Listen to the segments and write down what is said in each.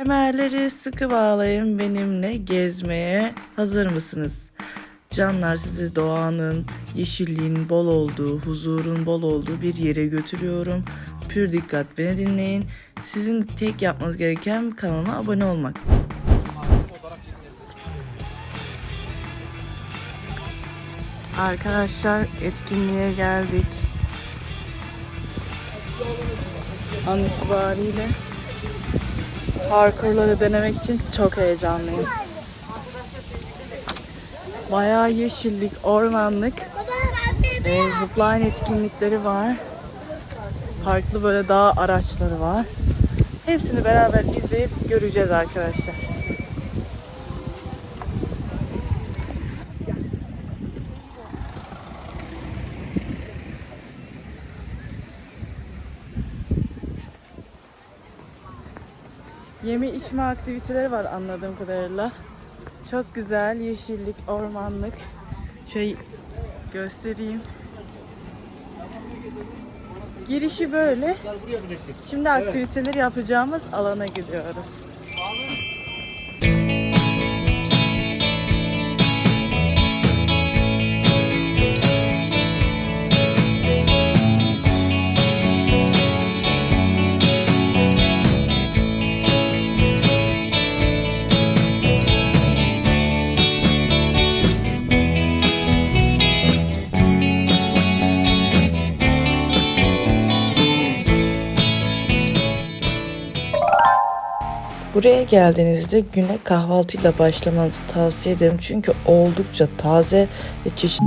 Kemerleri sıkı bağlayın benimle gezmeye hazır mısınız? Canlar sizi doğanın, yeşilliğin bol olduğu, huzurun bol olduğu bir yere götürüyorum. Pür dikkat beni dinleyin. Sizin tek yapmanız gereken kanalıma abone olmak. Arkadaşlar etkinliğe geldik. An itibariyle parkurları denemek için çok heyecanlıyım. Bayağı yeşillik, ormanlık e, zipline etkinlikleri var. Farklı böyle dağ araçları var. Hepsini beraber izleyip göreceğiz arkadaşlar. Yeme içme aktiviteleri var anladığım kadarıyla. Çok güzel yeşillik, ormanlık. Şey göstereyim. Girişi böyle. Şimdi aktiviteleri yapacağımız alana gidiyoruz. Buraya geldiğinizde güne kahvaltıyla başlamanızı tavsiye ederim. Çünkü oldukça taze ve çeşitli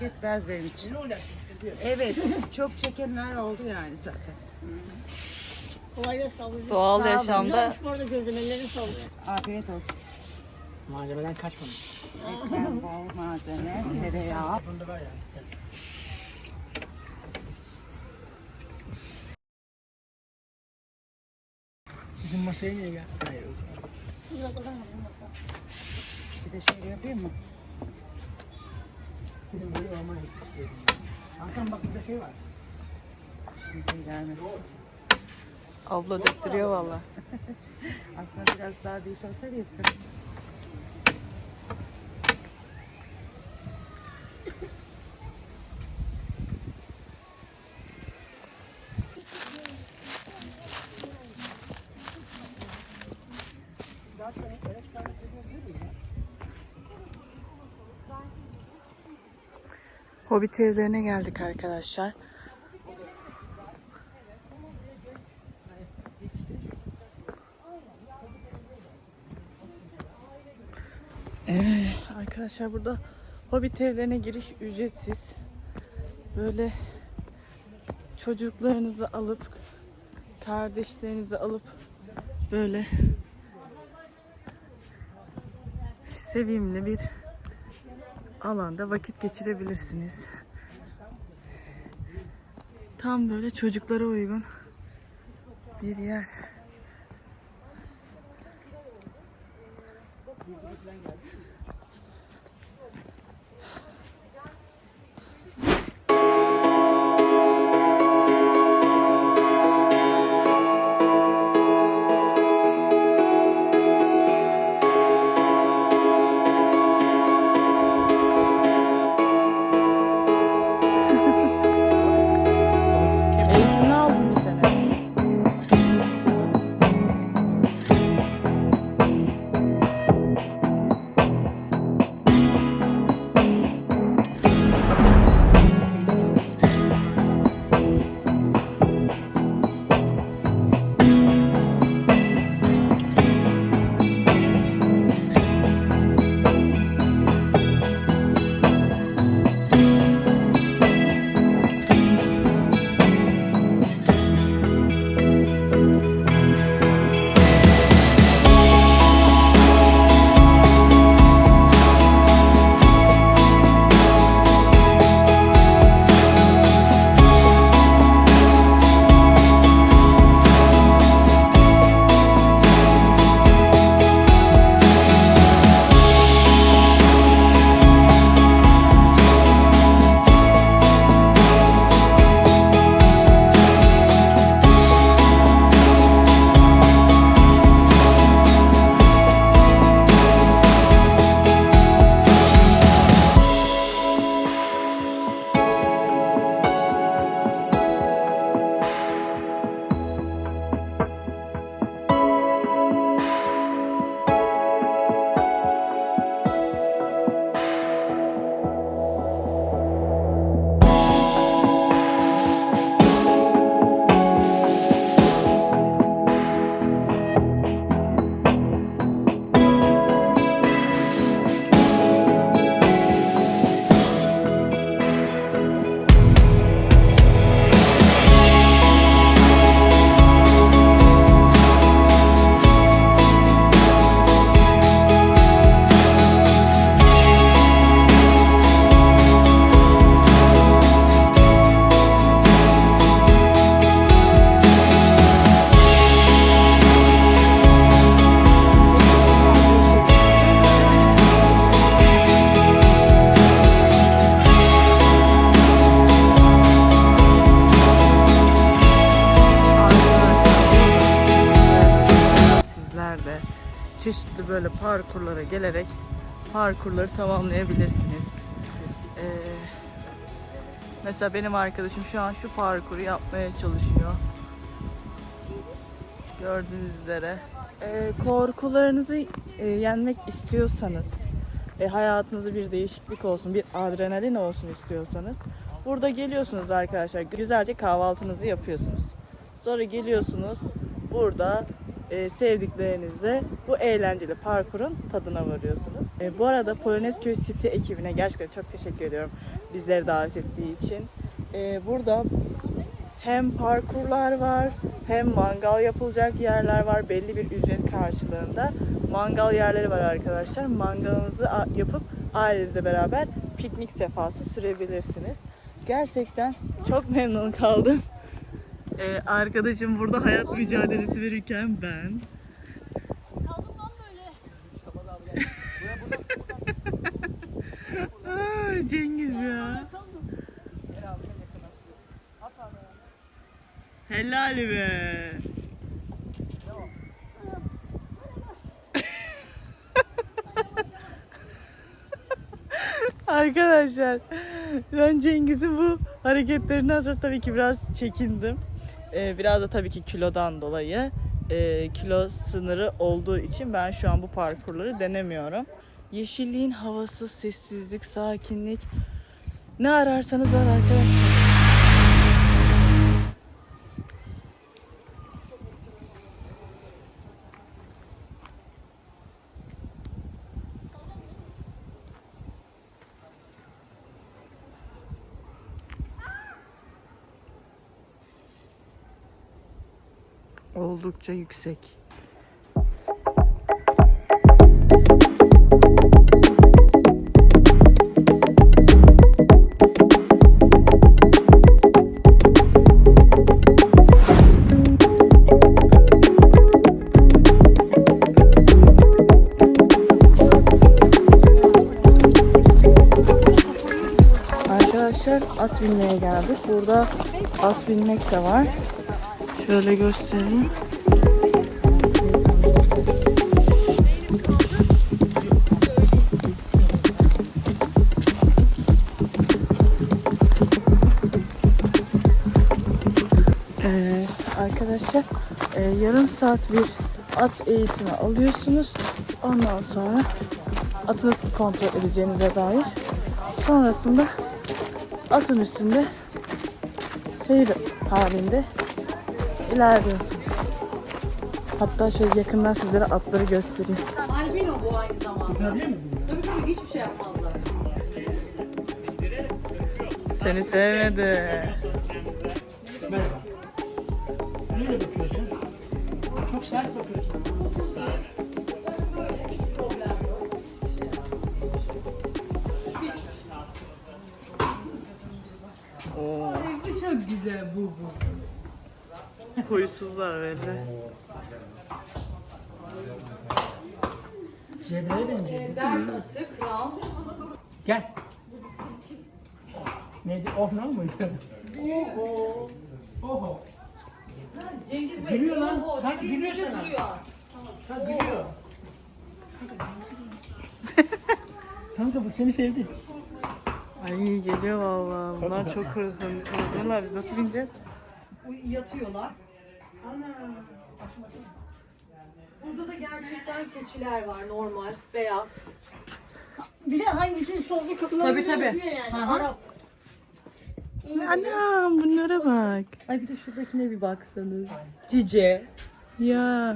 fark etmez benim için. Evet, çok çekenler oldu yani zaten. Kolay gelsin ablacığım. doğal Sağ olun. yaşamda Yokmuş bu arada. Afiyet olsun. Malzemeden kaçmadım. Ekmek, bol malzeme, tereyağı. Bunda var ya. Bizim masaya niye gel? Hayır. Bir de şöyle yapayım mı? Abla döktürüyor valla. Aslında biraz daha düş olsaydı yaptım. Hobbit evlerine geldik arkadaşlar. Ee, arkadaşlar burada Hobbit evlerine giriş ücretsiz. Böyle çocuklarınızı alıp kardeşlerinizi alıp böyle sevimli bir alanda vakit geçirebilirsiniz. Tam böyle çocuklara uygun bir yer. Böyle parkurlara gelerek parkurları tamamlayabilirsiniz. Ee, mesela benim arkadaşım şu an şu parkuru yapmaya çalışıyor. Gördüğünüz üzere. Ee, korkularınızı e, yenmek istiyorsanız, e, hayatınızda bir değişiklik olsun, bir adrenalin olsun istiyorsanız burada geliyorsunuz arkadaşlar. Güzelce kahvaltınızı yapıyorsunuz. Sonra geliyorsunuz burada e, sevdiklerinizle bu eğlenceli parkurun tadına varıyorsunuz. E, bu arada Polonezköy City ekibine gerçekten çok teşekkür ediyorum bizleri davet ettiği için. E, burada hem parkurlar var hem mangal yapılacak yerler var belli bir ücret karşılığında. Mangal yerleri var arkadaşlar. Mangalınızı yapıp ailenizle beraber piknik sefası sürebilirsiniz. Gerçekten çok memnun kaldım. Ee, arkadaşım burada hayat mücadelesi verirken ben. Cengiz ya. Helal be. Arkadaşlar ben Cengiz'in bu hareketlerinden sonra tabii ki biraz çekindim. Ee, biraz da tabii ki kilodan dolayı e, kilo sınırı olduğu için ben şu an bu parkurları denemiyorum. Yeşilliğin havası, sessizlik, sakinlik ne ararsanız var arkadaşlar. Oldukça yüksek. Arkadaşlar at binmeye geldik. Burada at binmek de var. Şöyle göstereyim. E, yarım saat bir at eğitimi alıyorsunuz. Ondan sonra atı nasıl kontrol edeceğinize dair. Sonrasında atın üstünde seyir halinde ilerliyorsunuz. Hatta şöyle yakından sizlere atları göstereyim. Albino bu aynı zamanda. Tabii tabii hiçbir şey yapmazlar. Seni sevmedi. Merhaba. Nereye bakıyorsun? Çok sert bakıyorsun. Oo, Evde çok güzel bu bu. huysuzlar belli. Zebra'ya benziyor. Ders atı, kral. Gel. Neydi? Oh ne mıydı? Oho. Oho. Cengiz Bey, Gülüyor lan. oho Ha, dediğinizde gülüyor sana. duruyor. Ha gülüyor. Kanka bu seni sevdi. Ay geliyor vallahi. Bunlar çok hır- hır- hızlılar. Biz nasıl bineceğiz? Bu Yatıyorlar. Burada da gerçekten keçiler var normal, beyaz. Bir de hangisini soldu kapılar Tabii, tabii. yani. Hı. Arap. Anam bunlara bak. Ay bir de şuradakine bir baksanız. Cice. Ya.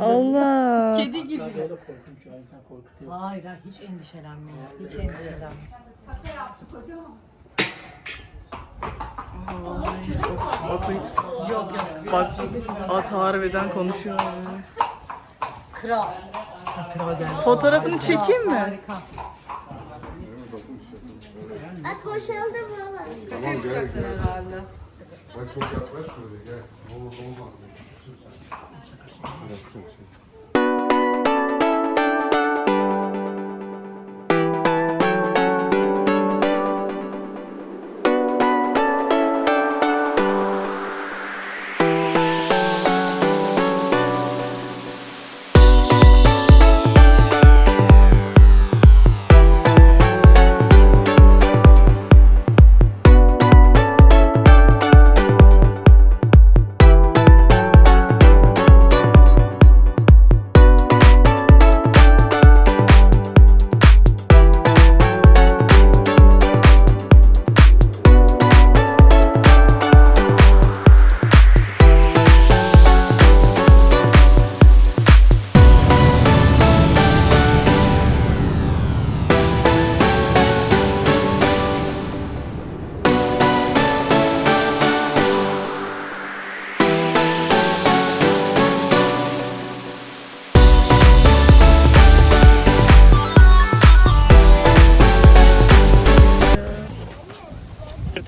Allah. Kedi gibi. Hayır hayır hiç endişelenme. Hiç endişelenme. Atı... Yok yok. Bak at harbiden konuşuyor. Kral. Fotoğrafını çekeyim mi? Harika. Boşaldı buralar. Tamam gel gel. herhalde. Bak çok yaklaş şöyle gel. Ne olur ne olmaz. Yapacak şey.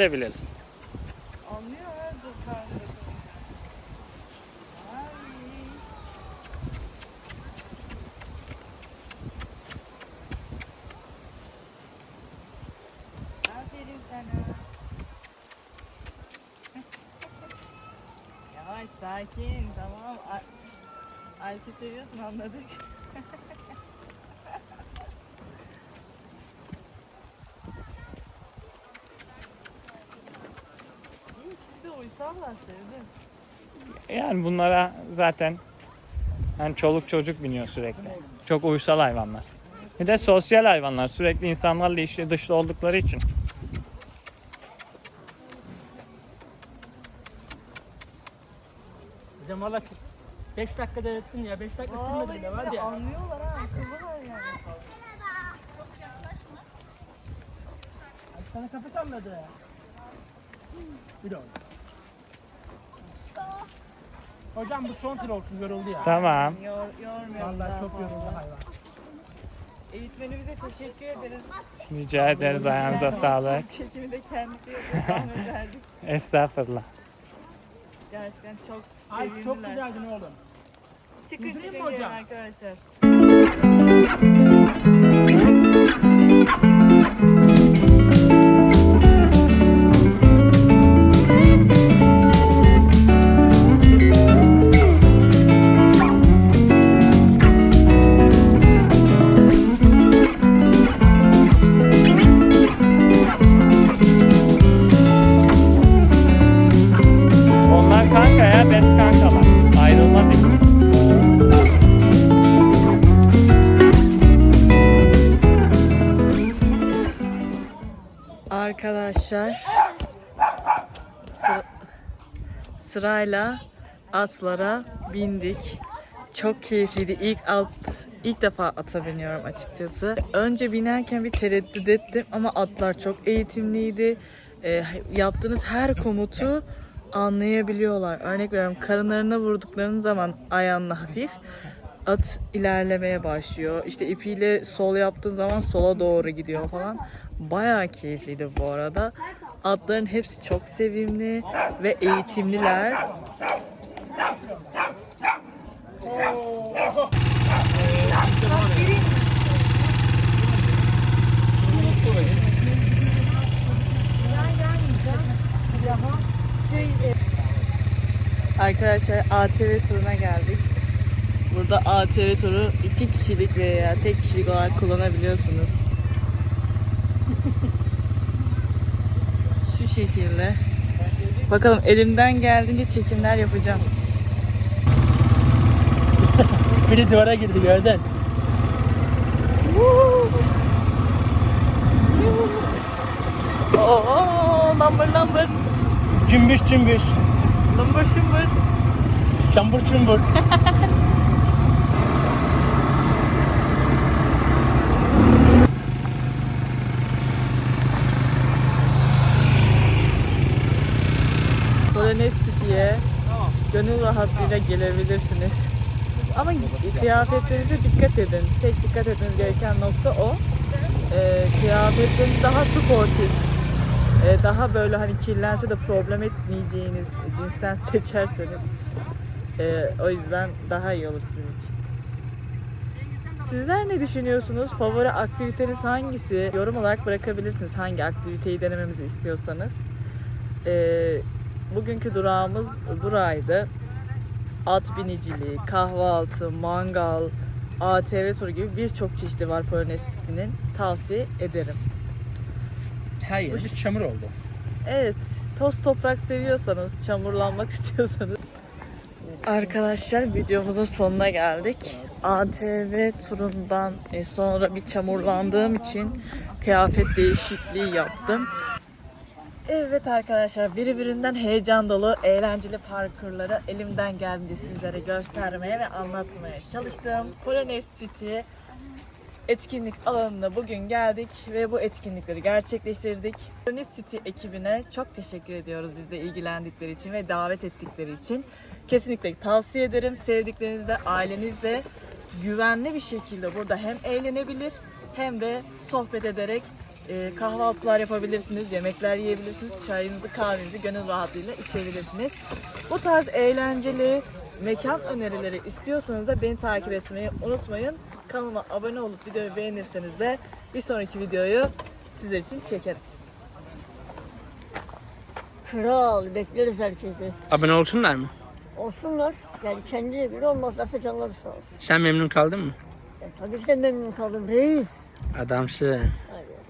Öğretebiliriz. Anlıyor. Yavaş sakin tamam. Al- Alp'i seviyorsun anladık. İyi, Sevdim. Yani bunlara zaten yani çoluk çocuk biniyor sürekli. Çok uysal hayvanlar. Bir de sosyal hayvanlar. Sürekli insanlarla içli dışlı oldukları için. Hocam valla 5 dakikada öğrettin ya. 5 dakika sürmedi bile var ya. anlıyorlar ha akıllılar yani. Sana kafa salladı. Bir de oldu. Hocam bu son tur olsun yoruldu ya. Tamam. Yor, yormuyorum Vallahi çok yoruldu hayvan. Eğitmenimize teşekkür ederiz. Rica ederiz ayağınıza sağlık. Çekimi de kendisi yapıyor. Estağfurullah. Gerçekten çok Ay çok sevindiler. güzeldin oğlum. Çıkın çıkın gelin arkadaşlar. Sırayla atlara bindik. Çok keyifliydi. İlk alt ilk defa ata biniyorum açıkçası. Önce binerken bir tereddüt ettim ama atlar çok eğitimliydi. Ee, yaptığınız her komutu anlayabiliyorlar. Örnek veriyorum karınlarına vurduklarınız zaman ayağınla hafif at ilerlemeye başlıyor. İşte ipiyle sol yaptığın zaman sola doğru gidiyor falan. Bayağı keyifliydi bu arada. Atların hepsi çok sevimli ve eğitimliler. Arkadaşlar ATV turuna geldik. Burada ATV turu iki kişilik veya tek kişilik olarak kullanabiliyorsunuz. Şu şekilde. Bakalım elimden geldiğince çekimler yapacağım. Biri duvara girdi gördün. Oo, number number. Cümbüş cümbüş. Number şumbur. Çambur çumbur. Polonez City'ye gönül rahatlığıyla gelebilirsiniz. Ama kıyafetlerinize dikkat edin. Tek dikkat etmeniz gereken nokta o. Ee, kıyafetleriniz daha sportif. Ee, daha böyle hani kirlense de problem etmeyeceğiniz cinsten seçerseniz ee, o yüzden daha iyi olur sizin için. Sizler ne düşünüyorsunuz? Favori aktiviteniz hangisi? Yorum olarak bırakabilirsiniz hangi aktiviteyi denememizi istiyorsanız. Ee, bugünkü durağımız buraydı. At biniciliği, kahvaltı, mangal, ATV turu gibi birçok çeşidi var Polonez City'nin. Tavsiye ederim. Her yerimiz çamur oldu. Evet, toz toprak seviyorsanız, çamurlanmak istiyorsanız. Arkadaşlar videomuzun sonuna geldik. ATV turundan e, sonra bir çamurlandığım için kıyafet değişikliği yaptım. Evet arkadaşlar birbirinden heyecan dolu eğlenceli parkurları elimden geldiğince sizlere göstermeye ve anlatmaya çalıştım. Polonez City etkinlik alanına bugün geldik ve bu etkinlikleri gerçekleştirdik. Polonez City ekibine çok teşekkür ediyoruz bizle ilgilendikleri için ve davet ettikleri için. Kesinlikle tavsiye ederim. Sevdiklerinizle, ailenizle güvenli bir şekilde burada hem eğlenebilir hem de sohbet ederek e, kahvaltılar yapabilirsiniz, yemekler yiyebilirsiniz, çayınızı kahvenizi gönül rahatlığıyla içebilirsiniz. Bu tarz eğlenceli mekan önerileri istiyorsanız da beni takip etmeyi unutmayın. Kanalıma abone olup videoyu beğenirseniz de bir sonraki videoyu sizler için çekerim. Kral bekleriz herkesi. Abone olsunlar mı? Olsunlar. Yani kendi bile olmazlarsa canları sağ olsun. Sen memnun kaldın mı? E, tabii ki de memnun kaldım reis. Adamsın.